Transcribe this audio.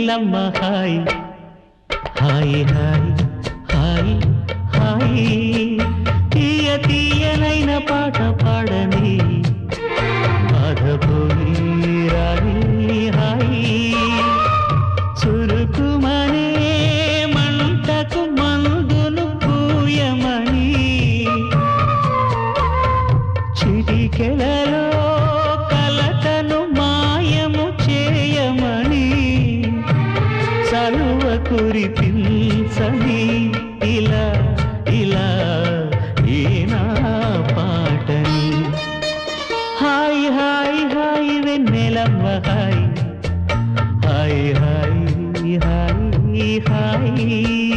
Neelamma hi. Hi hi hi hi. తీయ తీయనైన పాట పాడని బాధపోయి రాణి హాయ్. చురుకుమనే మంటకు మందును పూయమని చిటికెలలో కురిపించని ఇలా ఇలా ఏనా పాటని? హాయ్ హాయ్ హాయ్ వెన్నెలమ్మ హాయ్. Hi hi hi hi.